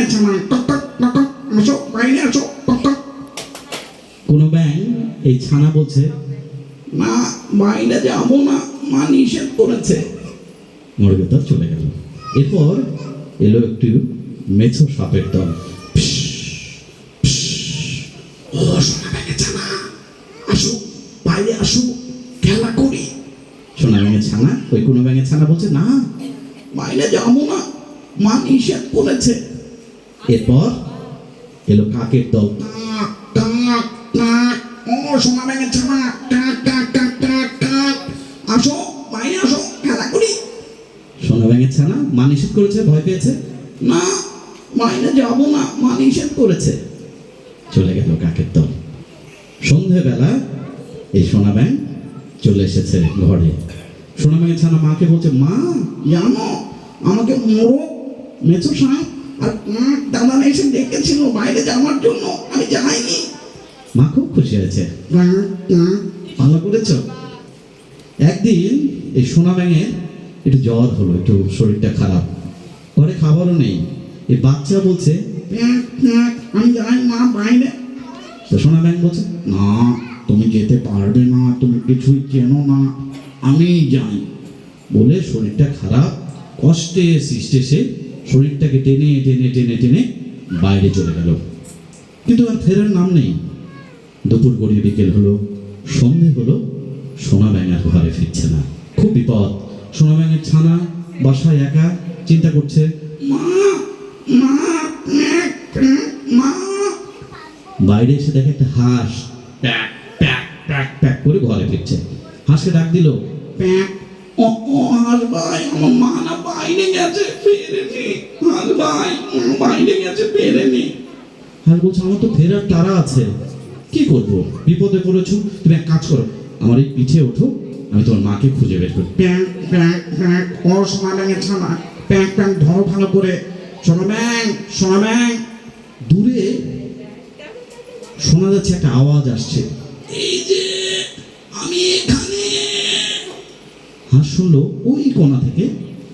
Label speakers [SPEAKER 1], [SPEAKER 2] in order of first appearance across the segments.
[SPEAKER 1] ব্যাঙের ছানা টক টক টক টক আসো বাইরে আসো টক টক
[SPEAKER 2] কোনো ব্যাং এই ছানা বলছে
[SPEAKER 1] না বাইরে যাব না মা নিষেধ করেছে।
[SPEAKER 2] চলে গেল। এরপর এলো একটু মেছো সাপের দল।
[SPEAKER 1] ও সোনা ব্যাঙের ছানা আসো বাইরে আসো খেলা করি।
[SPEAKER 2] সোনা ব্যাঙের ছানা? ওই কোনো ব্যাঙের ছানা বলছে না।
[SPEAKER 1] বাইরে যাব না মা নিষেধ করেছে।
[SPEAKER 2] এরপর এলো কাকের দল।
[SPEAKER 1] ও সোনা ব্যাঙের ছানা কাক কাক কাক কাক কাক আসো বাইরে আসো খেলা করি।
[SPEAKER 2] সোনা ছানা মা নিষেধ করেছে ভয় পেয়েছে?
[SPEAKER 1] না বাইরে যাব না মা নিষেধ করেছে।
[SPEAKER 2] চলে গেল কাকের দল। সন্ধেবেলা এই সোনা ব্যাং চলে এসেছে ঘরে। সোনা ব্যাঙের ছানা মাকে বলছে মা
[SPEAKER 1] জানো আমাকে মোরগ মেচো সাপ দাদা এসে ডেকেছিল বাইরে যাওয়ার জন্য। আমি যাইনি।
[SPEAKER 2] মা খুব খুশি হয়েছে। ভালো করেছ? একদিন এই সোনা ব্যাঙের একটু জ্বর হলো একটু শরীরটা খারাপ। ঘরে খাবারও নেই। এই বাচ্চা বলছে
[SPEAKER 1] আমি যাই মা বাইরে।
[SPEAKER 2] তো সোনা ব্যাং বলছে
[SPEAKER 1] না তুমি যেতে পারবে না তুমি কিছুই চেনো না। আমি যাই।
[SPEAKER 2] বলে শরীরটা খারাপ কষ্টে সৃষ্টে সে শরীরটাকে টেনে টেনে টেনে টেনে বাইরে চলে গেল। কিন্তু আর ফেরার নাম নেই। দুপুর গড়িয়ে বিকেল হলো, সন্ধে হলো, সোনা ব্যাঙার ঘরে ফিরছে না। খুব বিপদ। সোনা ব্যাঙের ছানা বাসায় একা চিন্তা করছে বাইরে এসে দেখে একটা হাঁস প্যাক প্যাক প্যাক প্যাক করে ঘরে ফিরছে। হাঁসকে ডাক দিল
[SPEAKER 1] প্যাক ও ভাই আমার মা না বাইরে গেছে ফেরেনি হাস ভাই বাইরে গেছে ফেরেনি
[SPEAKER 2] হাঁস বলছে আমার তো ফেরার তারা আছে। কি করব? বিপদে পড়েছো? তুমি এক কাজ করো আমার এই পিঠে ওঠো আমি তোমার মাকে খুঁজে বের করি।
[SPEAKER 1] প্যাক প্যাক প্যাক ও সোনা ব্যাঙের ছানা প্যাক প্যাক ধরো ভালো করে। সোনা ব্যাং সোনা ব্যাং।
[SPEAKER 2] দূরে শোনা যাচ্ছে একটা আওয়াজ আসছে।
[SPEAKER 1] এই
[SPEAKER 2] শুনলো ওই কোণা থেকে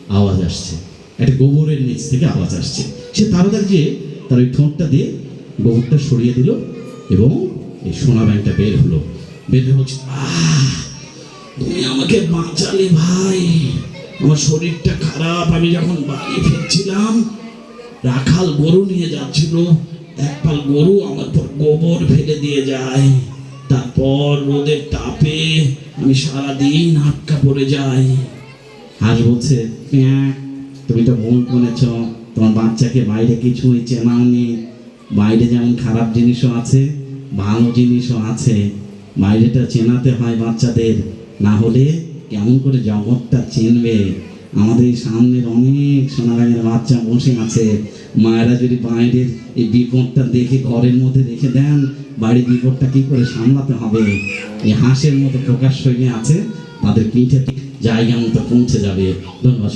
[SPEAKER 2] আওয়াজ আসছে। একটা গোবরের নিচ থেকে আওয়াজ আসছে। সে তাড়াতাড়ি যে তার ওই ঠোঁটটা দিয়ে গোবরটা সরিয়ে দিল এবং এই সোনা ব্যাংকটা বের হলো। বের হচ্ছে
[SPEAKER 1] তুমি আমাকে বাঁচালে ভাই। আমার শরীরটা খারাপ। আমি যখন বাড়ি ফিরছিলাম, রাখাল গরু নিয়ে যাচ্ছিল। এক পাল গরু আমার পর গোবর ফেলে দিয়ে যায়। তারপর রোদের তাপে আমি সারাদিন আটকা পড়ে যাই।
[SPEAKER 2] হাঁস বলছে "প্যাঁক, তুমি তো ভুল করেছ। তোমার বাচ্চাকে বাইরে কিছুই চেনাওনি। বাইরে যেমন খারাপ জিনিসও আছে ভালো জিনিসও আছে। বাইরেটা চেনাতে হয় বাচ্চাদের। না হলে কেমন করে জগৎটা চিনবে? আমাদের সামনের অনেক সোনারাঙের বাচ্চা বসে আছে। মায়েরা যদি বাইরের এই বিপদটা দেখে, ঘরের মধ্যে রেখে দেন, বাড়ির বিপদটা কি করে সামলাতে হবে? এই হাঁসের মতো প্রকাশ হয়ে আছে। তাদের পিঠে জায়গা মতো পৌঁছে যাবে। ধন্যবাদ।